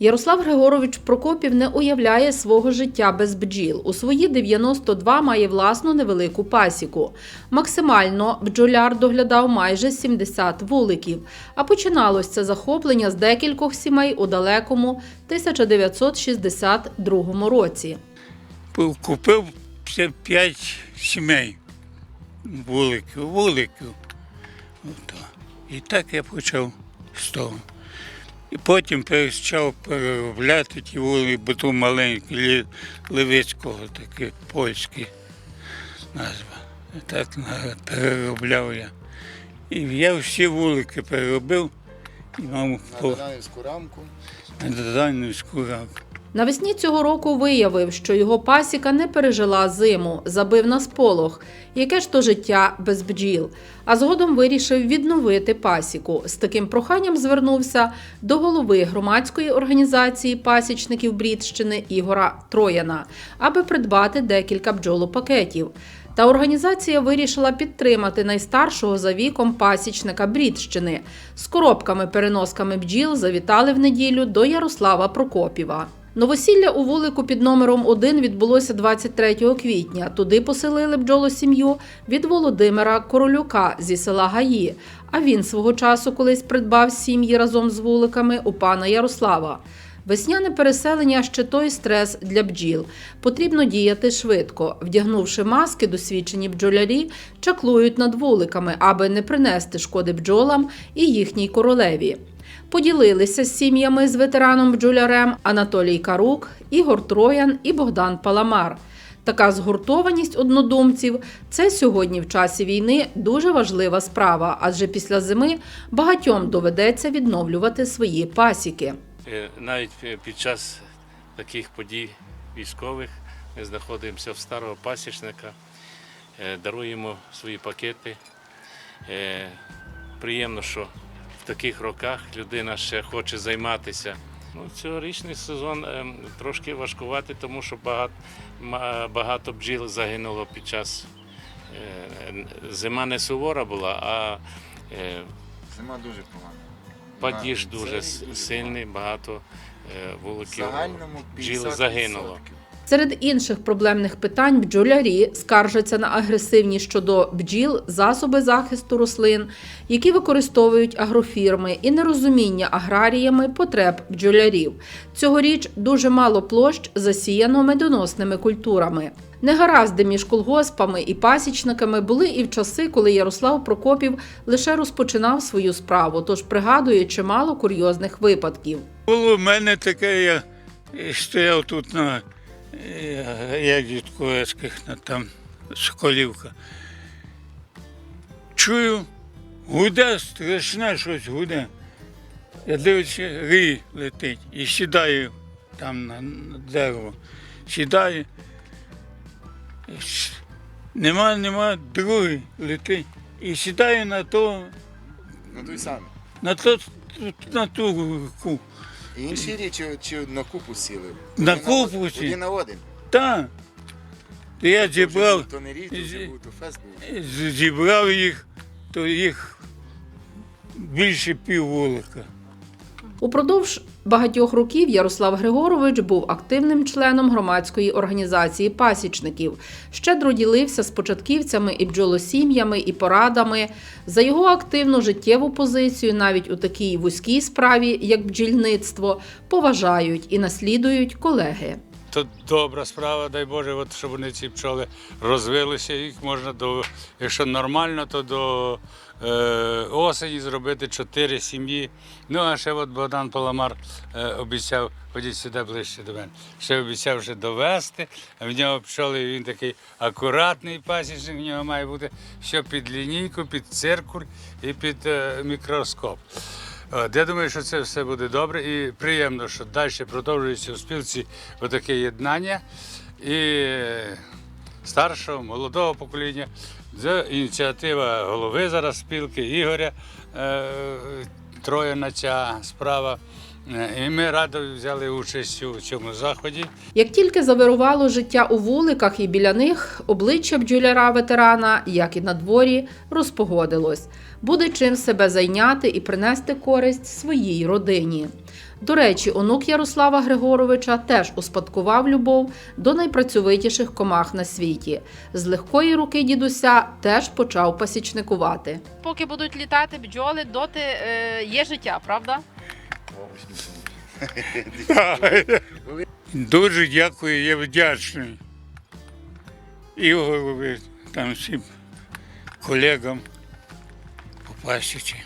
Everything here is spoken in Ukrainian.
Ярослав Григорович Прокопів не уявляє свого життя без бджіл. У свої 92 має власну невелику пасіку. Максимально бджоляр доглядав майже 70 вуликів. А починалось це захоплення з декількох сімей у далекому 1962 році. Купив ще п'ять сімей вуликів, вуликів. І так я почав з того. І потім почав переробляти ті вулики, бо тут маленький Левицького, такий польський назва. Так на- переробляв я. І я всі вулики переробив і мав по На Данилівську рамку. Данівську рамку. Навесні цього року виявив, що його пасіка не пережила зиму, забив на сполох. Яке ж то життя без бджіл? А згодом вирішив відновити пасіку. З таким проханням звернувся до голови громадської організації пасічників Брідщини Ігора Трояна, аби придбати декілька бджолопакетів. Та організація вирішила підтримати найстаршого за віком пасічника Брідщини. З коробками-переносками бджіл завітали в неділю до Ярослава Прокопіва. Новосілля у вулику під номером 1 відбулося 23 квітня. Туди поселили бджолосім'ю від Володимира Королюка зі села Гаї. А він свого часу колись придбав сім'ї разом з вуликами у пана Ярослава. Весняне переселення ще той стрес для бджіл. Потрібно діяти швидко. Вдягнувши маски, досвідчені бджолярі чаклують над вуликами, аби не принести шкоди бджолам і їхній королеві. Поділилися з сім'ями з ветераном бджолярем Анатолій Карук, Ігор Троян і Богдан Паламар. Така згуртованість однодумців це сьогодні в часі війни дуже важлива справа, адже після зими багатьом доведеться відновлювати свої пасіки. Е, Навіть е, під час таких подій військових ми знаходимося в старого пасічника, е, даруємо свої пакети. Приємно, що таких роках людина ще хоче займатися. Ну, цьогорічний сезон е, трошки важкувати, тому що багато, багато бджіл загинуло під час е, зима не сувора була, а е, Зима дуже погана. Падіж дуже сильний, багато е, вуликів бджіл 50%. загинуло. Серед інших проблемних питань бджолярі скаржаться на агресивні щодо бджіл засоби захисту рослин, які використовують агрофірми, і нерозуміння аграріями потреб бджолярів. Цьогоріч дуже мало площ засіяно медоносними культурами. Негаразди між колгоспами і пасічниками були і в часи, коли Ярослав Прокопів лише розпочинав свою справу, тож пригадує чимало курйозних випадків. Було в мене таке, я стояв тут на як Дідковецьких, на там Соколівка. Чую, гуде, страшне щось гуде. Я дивлюся, рій летить і сідаю там на, на дерево. Сідаю. Нема, нема, другий летить. І сідаю на то, Ну той самий. на то, на ту руку. Інші річі чи на купу сіли. На Один купу сіли. Один на один. Так. То я зібрав, То не річ, то вже був, то фест був. з- зібрав їх, то їх більше пів вулика. Упродовж багатьох років Ярослав Григорович був активним членом громадської організації пасічників. Щедро ділився з початківцями і бджолосім'ями, і порадами. За його активну життєву позицію, навіть у такій вузькій справі, як бджільництво, поважають і наслідують колеги. То добра справа, дай Боже, от, щоб вони ці пчоли розвилися. Їх можна до, якщо нормально, то до е, осені зробити чотири сім'ї. Ну а ще от Богдан Паламар е, обіцяв, ходіть сюди ближче до мене. Ще обіцяв вже довести. В нього пчоли він такий акуратний пасічник, в нього має бути все під лінійку, під циркуль і під е, мікроскоп. От, я думаю, що це все буде добре і приємно, що далі продовжується у спілці таке єднання і старшого, молодого покоління. Це ініціатива голови зараз спілки Ігоря е, Трояна ця справа Е, І ми радо взяли участь у цьому заході. Як тільки завирувало життя у вуликах і біля них, обличчя бджоляра ветерана, як і на дворі, розпогодилось. Буде чим себе зайняти і принести користь своїй родині. До речі, онук Ярослава Григоровича теж успадкував любов до найпрацьовитіших комах на світі. З легкої руки дідуся теж почав пасічникувати. Поки будуть літати бджоли, доти е, є життя, правда? Дуже дякую, я вдячний. І голові, там всім колегам по пасіці.